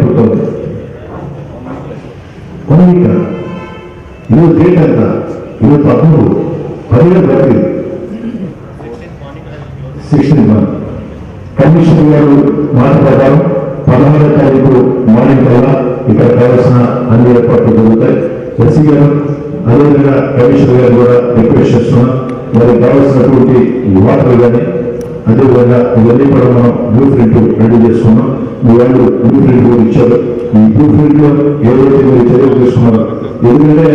పుట్టింది కొనిక ఈరోజు డేట్ ఎంత ఈరోజు పదమూడు పదిహేను బట్టి సిక్స్టీన్ మంత్ కమిషనర్ గారు మాట ప్రకారం పదహారో తారీఖు మార్నింగ్ కల్లా ఇక్కడ కావాల్సిన అన్ని ఏర్పాట్లు జరుగుతాయి ఎస్సీ గారు అదేవిధంగా కమిషనర్ గారు కూడా రిక్వెస్ట్ చేస్తున్నాం వారికి కావాల్సినటువంటి వాటర్ కానీ అదేవిధంగా ఇవన్నీ కూడా మనం బ్లూ ప్రింట్ రెడీ చేసుకున్నాం. మీ వాళ్ళు బ్లూ ప్రింట్ కూడా ఇచ్చారు. ఈ బ్లూ ప్రింట్ ఏదైతే మీరు చర్యలు తీసుకున్నారో ఎందుకంటే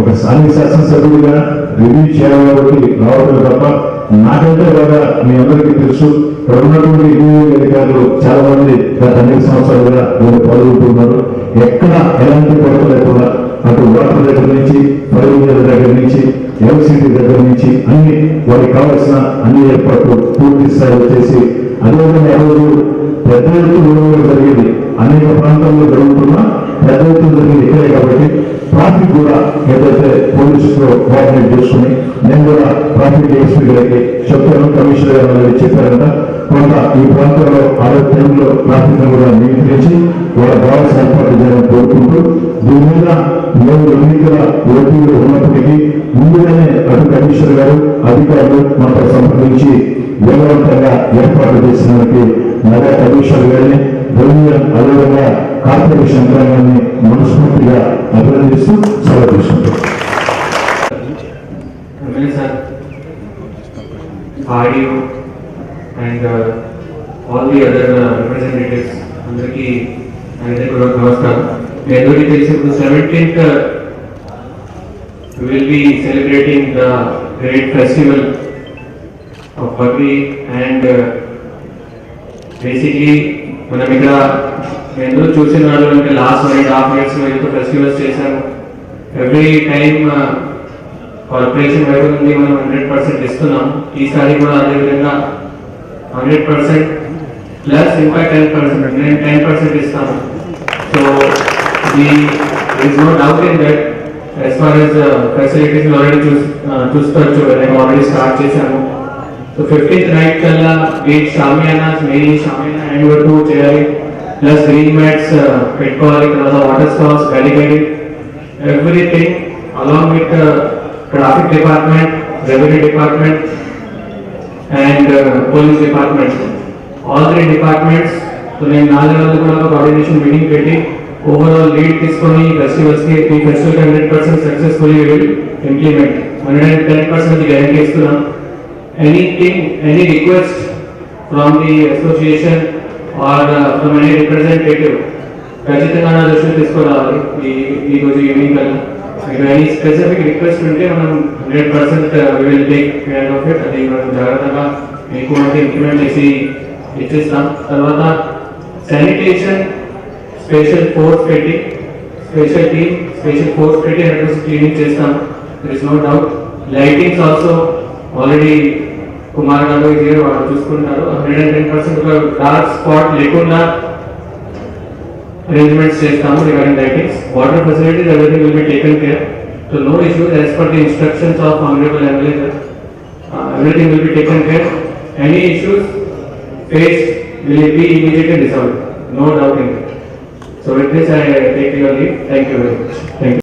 ఒక స్థానిక శాసనసభ్యుడిగా రివ్యూ చేయాలి కాబట్టి రావడం తప్ప నాకంటే బాగా మీ అందరికీ తెలుసు. ఇక్కడ ఉన్నటువంటి ఇంజనీరింగ్ అధికారులు చాలా మంది గత అనేక సంవత్సరాలుగా వీళ్ళు పాల్గొంటున్నారు. ఎక్కడ ఎలాంటి కొరత లేకుండా అటు వాటర్ దగ్గర నుంచి ఫైర్ దగ్గర నుంచి ఎలక్ట్రిసిటీ దగ్గర నుంచి అన్ని వారికి కావాల్సిన అన్ని ఏర్పాట్లు పూర్తి స్థాయిలో చేసి అదేవిధంగా ఈరోజు పెద్ద ఎత్తున వినియోగం జరిగింది. అనేక ప్రాంతాల్లో జరుగుతున్నా పెద్ద ఎత్తున జరిగింది ఇక్కడే కాబట్టి ట్రాఫిక్ కూడా ఏదైతే పోలీసుతో కోఆర్డినేట్ చేసుకుని నేను కూడా ట్రాఫిక్ డిఎస్పీ గారికి చెప్పాను కమిషనర్ గారు వాళ్ళకి చెప్పారంట. కొంత ఈ ప్రాంతంలో ఆరో టైంలో ట్రాఫిక్ కూడా నియంత్రించి వాళ్ళ కావాల్సిన ఏర్పాటు చేయాలని కోరుకుంటూ దీని మీద మేము ఎన్నికల ఓటీలు ఉన్నప్పటికీ ముందుగానే అటు కమిషనర్ గారు అధికారులు మనతో సంప్రదించి వేగవంతంగా ఏర్పాటు చేసినందుకు నగర కమిషనర్ గారిని రెవెన్యూ అదేవిధంగా కార్పొరేషన్ యంత్రాంగాన్ని మనస్ఫూర్తిగా అభినందిస్తూ సెలవు తీసుకుంటాం. Emily sir, RDO and uh, all uh, అందరికీ అందరికీ కూడా నమస్కారం. మీ అందరికీ తెలిసి ఇప్పుడు seventeenth be celebrating the great festival of Bakri and basically మనం ఇక్కడ ఎందుకు చూసిన వాళ్ళు అంటే last one and half years ఎంతో ఫెస్టివల్స్ చేశాము. ఎవ్రీ టైమ్ కార్పొరేషన్ వైపు నుండి మనం హండ్రెడ్ పర్సెంట్ ఇస్తున్నాం ఈసారి కూడా అదేవిధంగా హండ్రెడ్ పర్సెంట్ ప్లస్ ఇంకా టెన్ పర్సెంట్ నేను టెన్ పర్సెంట్ ఇస్తాను. సో ఈ is no doubt in that as far as facilities already చూస్ చూసుకోవచ్చు నేను ఆల్రెడీ స్టార్ట్ చేశాము. సో ఫిఫ్టీన్త్ నైట్ కల్లా gate shamiana main shamiana hand over to చేయాలి. ప్లస్ గ్రీన్ మ్యాట్స్ పెట్టుకోవాలి. తర్వాత water stalls barricading everything along with traffic department revenue department and police department all three departments so నేను నాలుగు రోజులు కూడా ఒక కోఆర్డినేషన్ మీటింగ్ పెట్టి ఓవరాల్ లీడ్ తీసుకొని ఫెస్టివల్స్కి ఈ festival hundred percent successfully will implement hundred and ten percent guarantee ఇస్తున్నాం anything any request from the association or from any representative ఖచ్చితంగా నా దృష్టికి తీసుకురావాలి ఈ ఈ రోజు ఈవినింగ్ కల్లా మీకు ఎనీ స్పెసిఫిక్ రిక్వెస్ట్ ఉంటే మనం hundred percent will take care of it అది మనం జాగ్రత్తగా మీకు అంటే ఇంప్లిమెంట్ చేసి ఇచ్చేస్తాం తర్వాత శానిటేషన్ స్పెషల్ ఫోర్స్ పెట్టి స్పెషల్ టీమ్ స్పెషల్ ఫోర్స్ పెట్టి హండ్రెడ్ క్లీనింగ్ చేస్తాం there is no doubt lightings also already Kumar garu ఇదే వాళ్ళు చూసుకుంటారు. Hundred and ten percent dark spot లేకుండా arrangements చేస్తాము regarding lightings water facilities everything will be taken care so no issues as per the instructions of honourable MLA everything will be taken care any issues face will be immediately resolve no doubt in So with this, I take your leave. Thank you very much. Thank you.